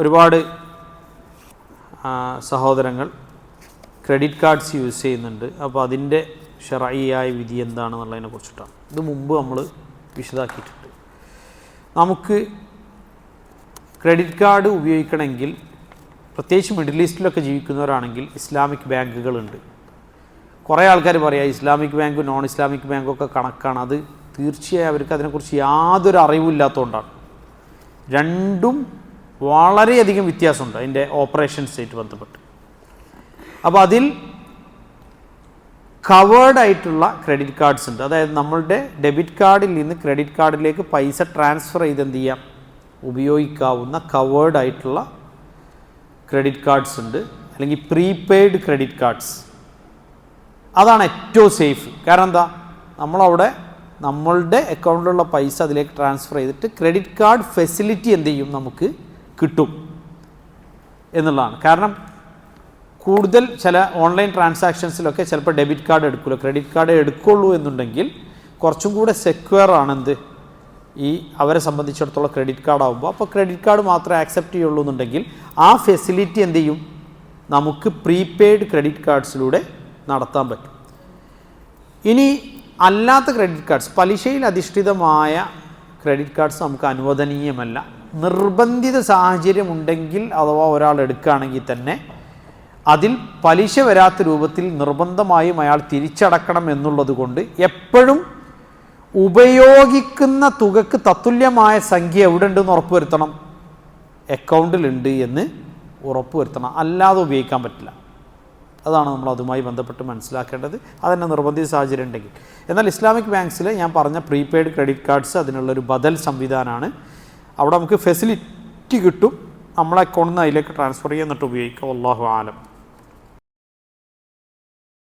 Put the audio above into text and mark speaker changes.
Speaker 1: ഒരുപാട് സഹോദരങ്ങൾ credit cards use ചെയ്യുന്നുണ്ട്. അപ്പോൾ അതിന്റെ ഷെറയായ വിധി എന്താണെന്നുള്ളതിനെ കുറിച്ചിട്ടാണ്. ഇത് മുമ്പ് നമ്മൾ വിശദാക്കിയിട്ടുണ്ട്. നമുക്ക് ക്രെഡിറ്റ് കാർഡ് ഉപയോഗിക്കണമെങ്കിൽ പ്രത്യേകിച്ച് മിഡിൽ ഈസ്റ്റിലൊക്കെ ജീവിക്കുന്നവരാണെങ്കിൽ ഇസ്ലാമിക് ബാങ്കുകളുണ്ട്. കുറേ ആൾക്കാർ പറയാം ഇസ്ലാമിക് ബാങ്ക് നോൺ ഇസ്ലാമിക് ബാങ്കും ഒക്കെ കണക്കാണ്. അത് തീർച്ചയായും അവർക്ക് അതിനെക്കുറിച്ച് യാതൊരു അറിവില്ലാത്തതുകൊണ്ടാണ് രണ്ടും വളരെയധികം വ്യത്യാസമുണ്ട് അതിന്റെ ഓപ്പറേഷൻസായിട്ട് ബന്ധപ്പെട്ട്. അപ്പോൾ അതിൽ കവേർഡ് ആയിട്ടുള്ള ക്രെഡിറ്റ് കാർഡ്സ് ഉണ്ട്. അതായത് നമ്മളുടെ ഡെബിറ്റ് കാർഡിൽ നിന്ന് ക്രെഡിറ്റ് കാർഡിലേക്ക് പൈസ ട്രാൻസ്ഫർ ചെയ്ത് എന്ത് ചെയ്യാം? ഉപയോഗിക്കാവുന്ന കവേർഡ് ആയിട്ടുള്ള ക്രെഡിറ്റ് കാർഡ്സ് ഉണ്ട്. അല്ലെങ്കിൽ പ്രീപെയ്ഡ് ക്രെഡിറ്റ് കാർഡ്സ് അതാണ് ഏറ്റവും സേഫ് കാരണം എന്താ? നമ്മളവിടെ നമ്മളുടെ അക്കൗണ്ടിലുള്ള പൈസ അതിലേക്ക് ട്രാൻസ്ഫർ ചെയ്തിട്ട് ക്രെഡിറ്റ് കാർഡ് ഫെസിലിറ്റി എന്ത് ചെയ്യും നമുക്ക് കിട്ടും എന്നുള്ളതാണ്. കാരണം കൂടുതൽ ചില ഓൺലൈൻ ട്രാൻസാക്ഷൻസിലൊക്കെ ചിലപ്പോൾ ഡെബിറ്റ് കാർഡ് എടുക്കുള്ളൂ ക്രെഡിറ്റ് കാർഡ് എടുക്കുള്ളൂ എന്നുണ്ടെങ്കിൽ കുറച്ചും കൂടെ സെക്യൂർ ആണെന്ത്? ഈ അവരെ സംബന്ധിച്ചിടത്തോളം ക്രെഡിറ്റ് കാർഡ് ആകുമ്പോൾ അപ്പോൾ ക്രെഡിറ്റ് കാർഡ് മാത്രമേ ആക്സെപ്റ്റ് ചെയ്യുള്ളൂ എന്നുണ്ടെങ്കിൽ ആ ഫെസിലിറ്റി എന്ത് ചെയ്യും? നമുക്ക് പ്രീപെയ്ഡ് ക്രെഡിറ്റ് കാർഡ്സിലൂടെ നടത്താൻ പറ്റും. ഇനി അല്ലാത്ത ക്രെഡിറ്റ് കാർഡ്സ് പലിശയിൽ അധിഷ്ഠിതമായ ക്രെഡിറ്റ് കാർഡ്സ് നമുക്ക് അനുവദനീയമല്ല. നിർബന്ധിത സാഹചര്യം ഉണ്ടെങ്കിൽ അഥവാ ഒരാൾ എടുക്കുകയാണെങ്കിൽ തന്നെ അതിൽ പലിശ വരാത്ത രൂപത്തിൽ നിർബന്ധമായും അയാൾ തിരിച്ചടക്കണം എന്നുള്ളത് കൊണ്ട് എപ്പോഴും ഉപയോഗിക്കുന്ന തുകക്ക് തത്തുല്യമായ സംഖ്യ എവിടെ ഉണ്ടെന്ന് ഉറപ്പുവരുത്തണം. അക്കൗണ്ടിലുണ്ട് എന്ന് ഉറപ്പുവരുത്തണം. അല്ലാതെ ഉപയോഗിക്കാൻ പറ്റില്ല. അതാണ് നമ്മൾ അതുമായി ബന്ധപ്പെട്ട് മനസ്സിലാക്കേണ്ടത്. അതന്നെ നിർബന്ധിത സാഹചര്യം ഉണ്ടെങ്കിൽ. എന്നാൽ ഇസ്ലാമിക് ബാങ്ക്സിൽ ഞാൻ പറഞ്ഞ പ്രീപെയ്ഡ് ക്രെഡിറ്റ് കാർഡ്സ് അതിനുള്ളൊരു ബദൽ സംവിധാനമാണ് അവിടെ നമുക്ക് ഫെസിലിറ്റി കിട്ടും. നമ്മളെ അക്കൗണ്ടിൽ നിന്ന് അതിലേക്ക് ട്രാൻസ്ഫർ ചെയ്യുന്നിട്ട് ഉപയോഗിക്കാം അള്ളാഹു ആലം.